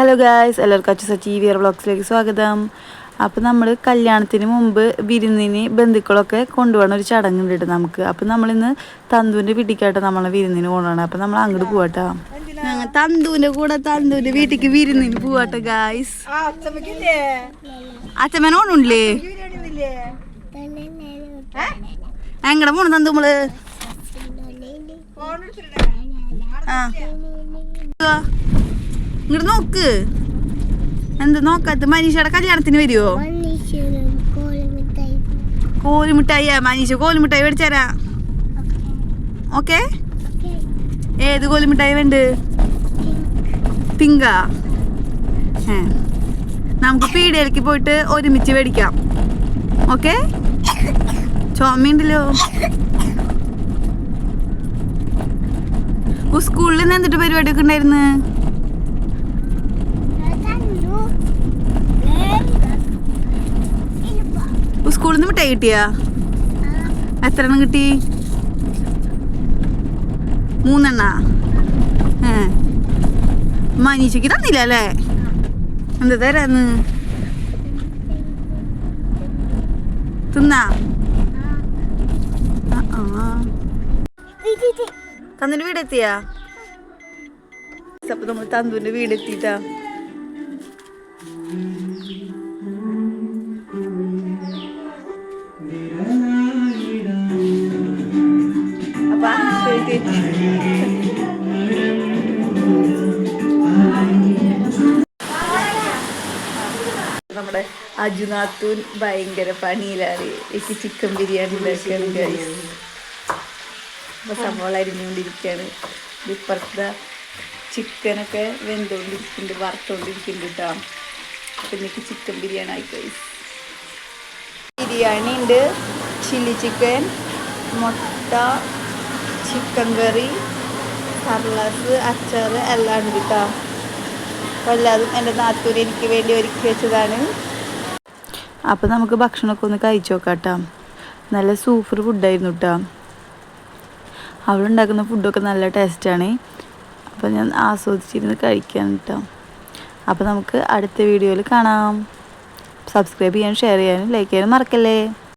Hello guys എല്ലാവർക്കും Achu Sachi wear ബ്ലോഗ്സിലേക്ക് സ്വാഗതം. അപ്പോൾ നമ്മൾ കല്യാണത്തിന് മുമ്പ് വിരുന്നിന് ബന്ധുക്കളൊക്കെ കൊണ്ടുപോകണ ഒരു ചടങ്ങുണ്ട് കേട്ടോ നമുക്ക്. അപ്പോൾ നമ്മളിന്ന് തന്തുവിന്റെ വീട്ടിലേക്കായിട്ട് നമ്മളെ വിരുന്നിന് കൊണ്ടുപോകണം അപ്പോൾ നമ്മൾ അങ്ങോട്ട് പോവാട്ടോ. ഞങ്ങൾ തന്തുവിന്റെ കൂടെ തന്തുവിന്റെ വീട്ടിലേക്ക് വിരുന്നിന് പോവാട്ടോ ഗായ്സ് അച്ഛമ്മേനെ എങ്ങടെ പോണു തന്തു നമ്മൾ? ആ. ഇങ്ങോട്ട് നോക്ക്. എന്ത് നോക്കാത്ത മനീഷയുടെ കല്യാണത്തിന് വരുമോ കോലുമിട്ടായി. കോലമിട്ടായി മനീഷ കോലുമിഠായി മേടിച്ചരാ ഓക്കെ? ഏത് കോലുമിഠായി വേണ്ട? പിങ്കാ. ഏ നമുക്ക് പീടികയിലേക്ക് പോയിട്ട് ഒരുമിച്ച് മേടിക്കാം. ഓക്കെ? ചുമയുണ്ടല്ലോ സ്കൂളിൽ നിന്ന് എന്തിട്ട് പരിപാടിയൊക്കെ ഉണ്ടായിരുന്നു? നിന്ന് കിട്ടിയാ? എത്ര എണ്ണം കിട്ടി? മൂന്നെണ്ണ? ഏ. മനീഷയ്ക്ക് തന്നില്ല അല്ലേ? എന്താ തരാന്ന്? തിന്നാ? ആ. വീടെത്തിയാ? നമ്മൾ തന്തുവിന്റെ വീടെത്തിട്ടാ നമ്മുടെ അജുനാത്തൂൻ ഭയങ്കര പണിയിലാണ്. എനിക്ക് ചിക്കൻ ബിരിയാണി ഉണ്ടാക്കുകയാണ് അപ്പോൾ സവാള അരിഞ്ഞുകൊണ്ടിരിക്കുകയാണ് ഇപ്പുറത്തെ ചിക്കനൊക്കെ വെന്തുകൊണ്ടിരിക്കുന്നുണ്ട് വറുത്തുകൊണ്ടിരിക്കുന്നുണ്ട് കേട്ടോ. അപ്പം എനിക്ക് ചിക്കൻ ബിരിയാണി ആയി ഗൈസ് ബിരിയാണി ഉണ്ട് ചില്ലി ചിക്കൻ മുട്ട ചിക്കൻ കറി സർലാസ് അച്ചാർ എല്ലാം ഉണ്ട് കേട്ടോ അപ്പോൾ എല്ലാതും എന്റെ നാത്തൂര് എനിക്ക് വേണ്ടി ഒരുക്കി വെച്ചതാണ്. അപ്പോൾ നമുക്ക് ഭക്ഷണമൊക്കെ ഒന്ന് കഴിച്ചു നോക്കാം കേട്ടോ നല്ല സൂപ്പർ ഫുഡായിരുന്നു കേട്ടോ അവളുണ്ടാക്കുന്ന ഫുഡൊക്കെ നല്ല ടേസ്റ്റാണ് അപ്പോൾ ഞാൻ ആസ്വദിച്ചിരുന്ന് കഴിക്കാൻ കേട്ടോ അപ്പോൾ നമുക്ക് അടുത്ത വീഡിയോയിൽ കാണാം. സബ്സ്ക്രൈബ് ചെയ്യാനും ഷെയർ ചെയ്യാനും ലൈക്ക് ചെയ്യാനും മറക്കല്ലേ?